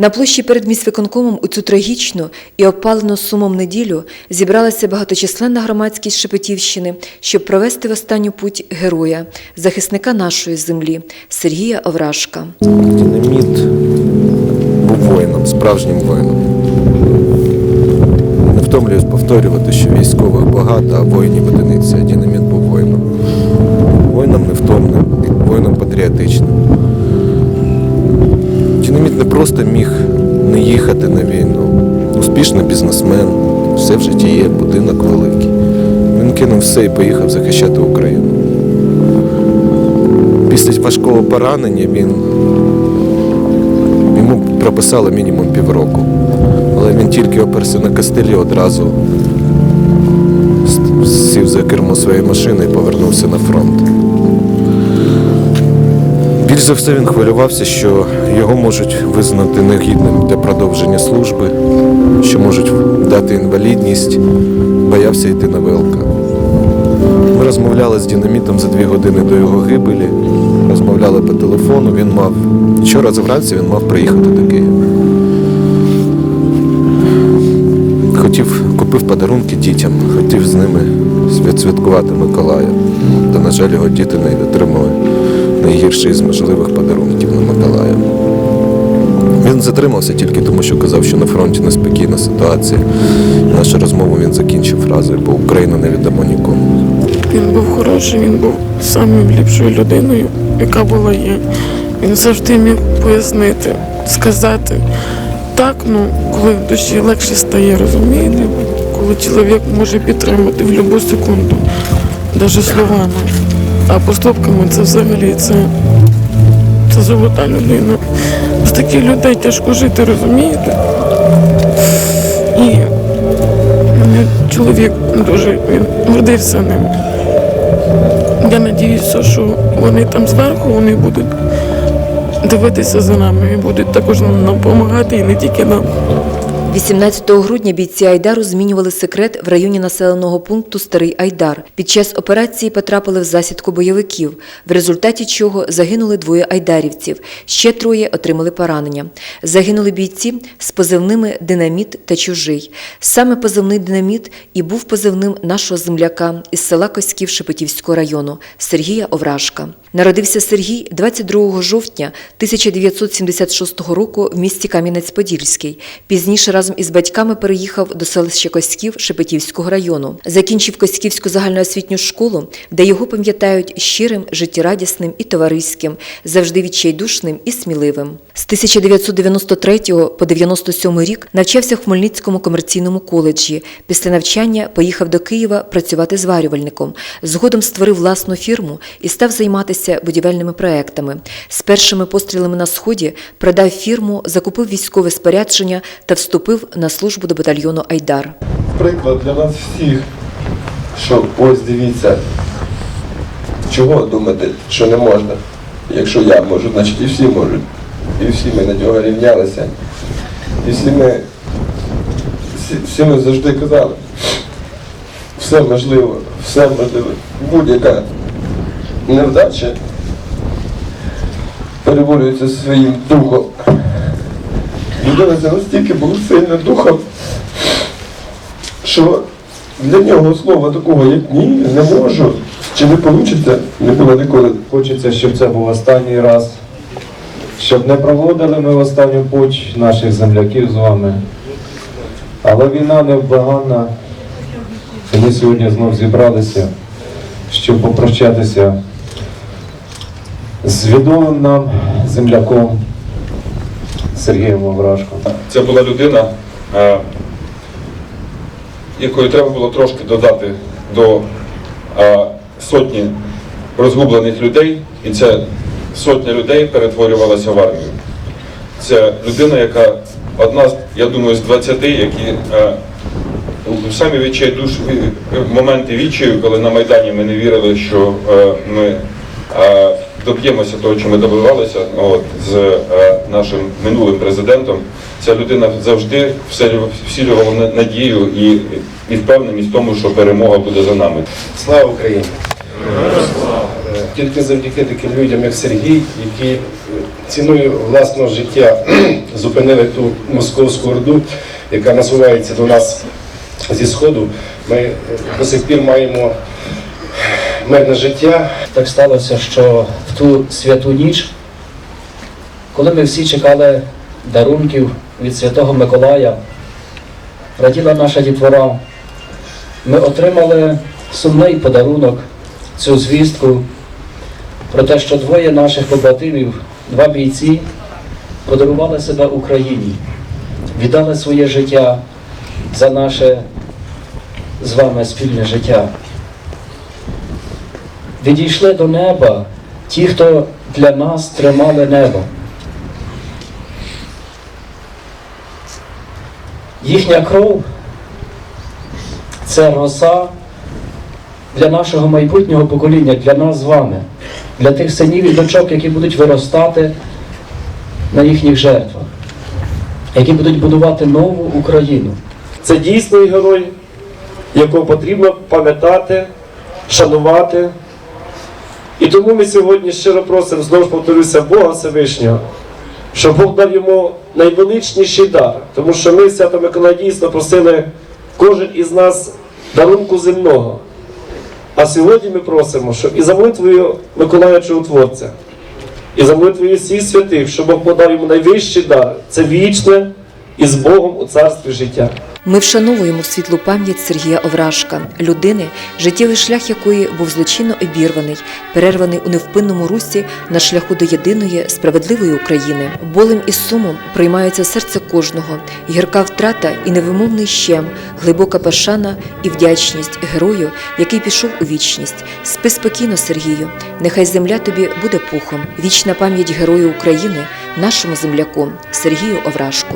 На площі перед міськвиконкомом у цю трагічну і опалену сумом неділю зібралася багаточисленна громадськість Шепетівщини, щоб провести в останню путь героя, захисника нашої землі Сергія Овражка. Динаміт був воїном, справжнім воїном. Не втомлююсь повторювати, що військових багато, а воїнів одиниці, динаміт був воїном. Воїном невтомним, воїном патріотичним. Не просто міг не їхати на війну. Успішний бізнесмен, все в житті є, будинок великий. Він кинув все і поїхав захищати Україну. Після важкого поранення він Йому прописали мінімум півроку. Але він тільки оперся на костелі одразу сів за кермо своєї машини і повернувся на фронт. За все він хвилювався, що його можуть визнати негідним для продовження служби, що можуть дати інвалідність, боявся йти на ВЛК. Ми розмовляли з динамітом за дві години до його гибелі, розмовляли по телефону. Він мав вчора вранці він мав приїхати до Києва. Хотів, купив подарунки дітям, хотів з ними відсвяткувати Миколая. Та, на жаль, його діти не отримали найгірший з можливих подарунків на Миколая. Він затримався тільки тому, що казав, що на фронті неспокійна ситуація. Нашу розмову він закінчив фразою, бо Україну не віддамо нікому. Він був хороший, він був самою ліпшою людиною, яка була є. Він завжди міг пояснити, сказати так, ну коли в душі легше стає, розумієте, коли чоловік може підтримати в будь-яку секунду, навіть словами. А поступками це взагалі це, це золота людина. З таких людей тяжко жити, розумієте? І мене чоловік дуже він гордився ним. Я надіюся, що вони там зверху вони будуть дивитися за нами і будуть також нам допомагати, і не тільки нам. 18 грудня бійці Айдару змінювали секрет в районі населеного пункту Старий Айдар. Під час операції потрапили в засідку бойовиків, в результаті чого загинули двоє айдарівців, ще троє отримали поранення. Загинули бійці з позивними «Динаміт» та «Чужий». Саме позивний «Динаміт» і був позивним нашого земляка із села Коськів Шепетівського району Сергія Овражка. Народився Сергій 22 жовтня 1976 року в місті Кам'янець-Подільський. Пізніше разом із батьками переїхав до селища Коськів Шепетівського району. Закінчив Коськівську загальноосвітню школу, де його пам'ятають щирим, життєрадісним і товариським, завжди відчайдушним і сміливим. З 1993 по 97 рік навчався в Хмельницькому комерційному коледжі. Після навчання поїхав до Києва працювати зварювальником. Згодом створив власну фірму і став займатися будівельними проектами. З першими пострілами на сході продав фірму, закупив військове спорядження та вступив на службу до батальйону Айдар. приклад для нас всіх, що ось дивіться, чого думати, що не можна. Якщо я можу, значить і всі можуть. І всі ми на нього рівнялися. І всі ми, всі, всі ми завжди казали, все можливо, все можливо. Будь-яка невдача переборюється своїм духом. Людина настільки була сильна духом, що для нього слова такого, як ні, не можу, чи не вийде, не було ніколи. Хочеться, щоб це був останній раз, щоб не проводили ми в останню путь наших земляків з вами. Але війна невблаганна. І ми сьогодні знов зібралися, щоб попрощатися з відомим нам земляком Сергієм Овражком. Це була людина, е, якої треба було трошки додати до е, сотні розгублених людей, і ця сотня людей перетворювалася в армію. Це людина, яка одна, з, я думаю, з 20, які е, самі відчайдуш моменти відчаю, коли на Майдані ми не вірили, що ми доб'ємося того, що ми добивалися от, з е, нашим минулим президентом. Ця людина завжди вселювала надію і, і впевненість в тому, що перемога буде за нами. Слава Україні! Тільки завдяки таким людям, як Сергій, які ціною власного життя зупинили ту московську орду, яка насувається до нас зі сходу. Ми е, до сих пір маємо мирне життя. Так сталося, що в ту святу ніч, коли ми всі чекали дарунків від Святого Миколая, раділа наша дітвора, ми отримали сумний подарунок, цю звістку про те, що двоє наших побратимів, два бійці, подарували себе Україні, віддали своє життя за наше з вами спільне життя відійшли до неба ті, хто для нас тримали небо. Їхня кров це роса для нашого майбутнього покоління, для нас з вами, для тих синів і дочок, які будуть виростати на їхніх жертвах, які будуть будувати нову Україну. Це дійсний герой, якого потрібно пам'ятати, шанувати. І тому ми сьогодні щиро просимо, знову ж повторюся, Бога Всевишнього, щоб Бог дав йому найвеличніший дар. Тому що ми, Свято Миколай, дійсно просили кожен із нас дарунку земного. А сьогодні ми просимо, щоб і за молитвою Миколая Чудотворця, і за молитвою всіх святих, щоб Бог подав йому найвищий дар це вічне і з Богом у царстві життя. Ми вшановуємо світлу пам'ять Сергія Овражка, людини, життєвий шлях якої був злочинно обірваний, перерваний у невпинному русі на шляху до єдиної справедливої України. Болем і сумом приймаються серце кожного, гірка втрата і невимовний щем, глибока пашана і вдячність герою, який пішов у вічність. Спи спокійно, Сергію, нехай земля тобі буде пухом. Вічна пам'ять герою України, нашому земляку Сергію Овражку.